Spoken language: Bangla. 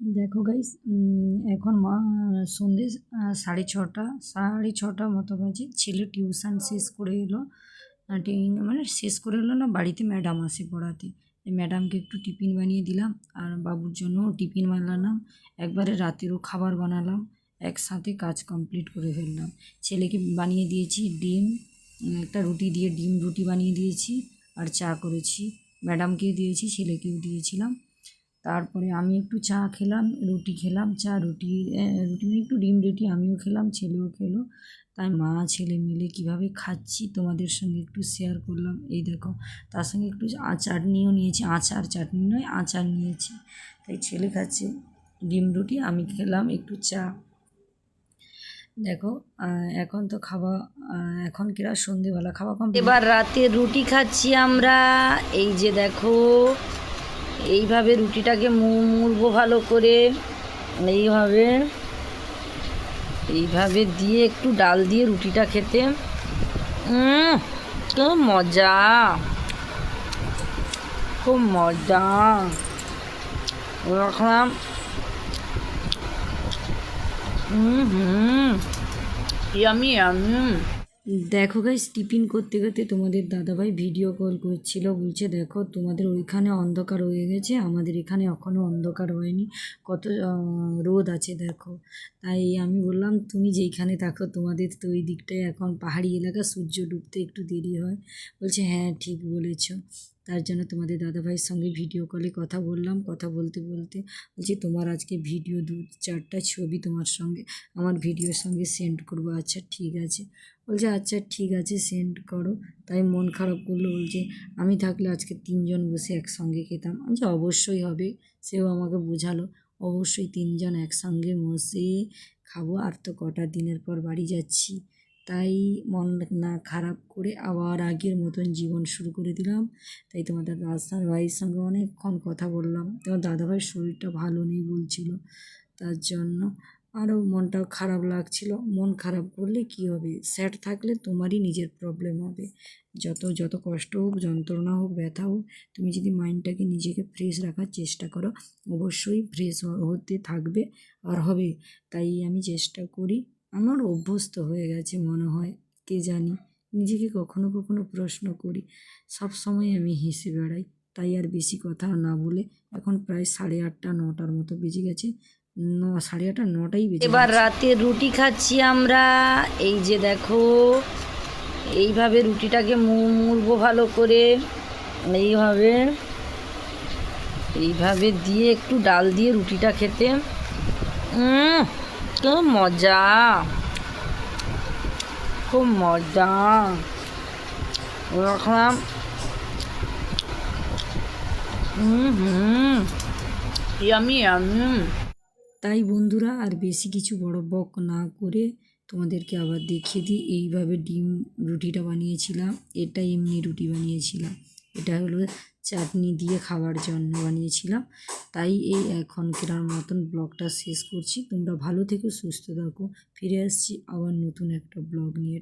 দেখো গাইস এখন মা সন্ধ্যে আহ, সাড়ে ছটা সাড়ে ছটা মতো বাজে। ছেলে টিউশন শেষ করে এলো। মানে শেষ করে এলো না বাড়িতে ম্যাডাম আসে পড়াতে। ম্যাডামকে একটু টিফিন বানিয়ে দিলাম আর বাবুর জন্য টিফিন বানালাম। একবারে রাতেরও খাবার বানালাম। একসাথে কাজ কমপ্লিট করে ফেললাম। ছেলেকে বানিয়ে দিয়েছি ডিম একটা রুটি দিয়ে ডিম রুটি বানিয়ে দিয়েছি আর চা করেছি। ম্যাডামকেও দিয়েছি ছেলেকেও দিয়েছিলাম। তারপরে আমি একটু চা খেলাম, রুটি খেলাম, চা, রুটি রুটি মানে একটু ডিম রুটি আমিও খেলাম, ছেলেও খেলো। তাই মা, ছেলে মিলে কীভাবে খাচ্ছি তোমাদের সঙ্গে একটু শেয়ার করলাম। এই দেখো, তার সঙ্গে একটু চাটনিও নিয়েছি। আচার চাটনি নয়, আচার নিয়েছি। তাই ছেলে খাচ্ছে ডিম রুটি, আমি খেলাম একটু চা। দেখো এখন তো খাওয়া এখন কিরা সন্ধেবেলা, খাওয়া কম এবার রাতে রুটি খাচ্ছি আমরা। এই যে দেখো এইভাবে রুটিটাকে মুড়বো ভালো করে। এইভাবে এইভাবে দিয়ে একটু ডাল দিয়ে রুটিটা খেতে। খুব মজা। খুব মজা। রাখলাম। হুম হুম। Yummy yummy. দেখো গাইস টিফিন করতে করতে তোমাদের দাদাভাই ভিডিও কল করছিল, বলছে দেখো তোমাদের ওইখানে অন্ধকার হয়ে গেছে, আমাদের এখানে এখনও অন্ধকার হয়নি, কত রোদ আছে দেখো। তাই আমি বললাম, তুমি যেইখানে থাকো, তোমাদের তো ওই দিকটায় এখন পাহাড়ি এলাকা, সূর্য ডুবতে একটু দেরি হয়। বলছে হ্যাঁ ঠিক বলেছ। তার জন্য তোমাদের দাদাভাইয়ের সঙ্গে ভিডিও কলে কথা বললাম, কথা বলতে বলতে বলছি, তোমার আজকে ভিডিও দু চারটা ছবি তোমার সঙ্গে, আমার ভিডিওর সঙ্গে সেন্ড করব। আচ্ছা ঠিক আছে। বলছে আচ্ছা ঠিক আছে সেন্ড করো। তাই মন খারাপ করল, বলছে, আমি থাকলে আজকে তিনজন বসে একসঙ্গে খেতাম। আচ্ছা অবশ্যই হবে। সেও আমাকে বোঝালো, অবশ্যই তিনজন একসঙ্গে বসে খাব, আর তো কটা দিনের পর বাড়ি যাচ্ছি। তাই মন না খারাপ করে আবার আগের মতন জীবন শুরু করে দিলাম। তাই তোমাদের রাজস্থান ভাইয়ের সঙ্গে অনেকক্ষণ কথা বললাম। তোমার দাদাভাইয়ের শরীরটা ভালো নেই বলছিল, তার জন্য আরও মনটাও খারাপ লাগছিল। মন খারাপ করলে কি হবে? স্যাড থাকলে তোমারই নিজের প্রবলেম হবে। যত যত কষ্ট হোক, যন্ত্রণা হোক, ব্যথা হোক, তুমি যদি মাইন্ডটাকে নিজেকে ফ্রেশ রাখার চেষ্টা করো, অবশ্যই ফ্রেশ হতে থাকবে আর হবে। তাই আমি চেষ্টা করি। আমার অভ্যস্ত হয়ে গেছে মনে হয়, কে জানি? নিজেকে কখনো কখনো প্রশ্ন করি। সব সময় আমি হেসে বেড়াই। তাই আর বেশি কথা না বলে এখন প্রায় সাড়ে আটটা, নটার মতো বেজে গেছে। সাড়ে আটটা, নটাই বেজে এবার রাতে রুটি খাচ্ছি আমরা। এই যে দেখো, এইভাবে রুটিটাকে মুড়বো ভালো করে। এইভাবে এইভাবে দিয়ে একটু ডাল দিয়ে রুটিটা খেতে। খুব মজা। খুব মজা। রাখলাম হুম হুম। Yummy yummy. তাই বন্ধুরা আর বেশি কিছু বড় বক না করে তোমাদেরকে আবার দেখিয়ে দিই। এইভাবে ডিম রুটিটা বানিয়েছিলাম, এটা এমনি রুটি বানিয়েছিলাম। এটা হলো চাটনি দিয়ে খাওয়ার জন্য বানিয়েছিলাম। তাই এই এখন কেনার মতন ব্লগটা শেষ করছি। তোমরা ভালো থেকো, সুস্থ থাকো। ফিরে আসছি আবার নতুন একটা ব্লগ নিয়ে।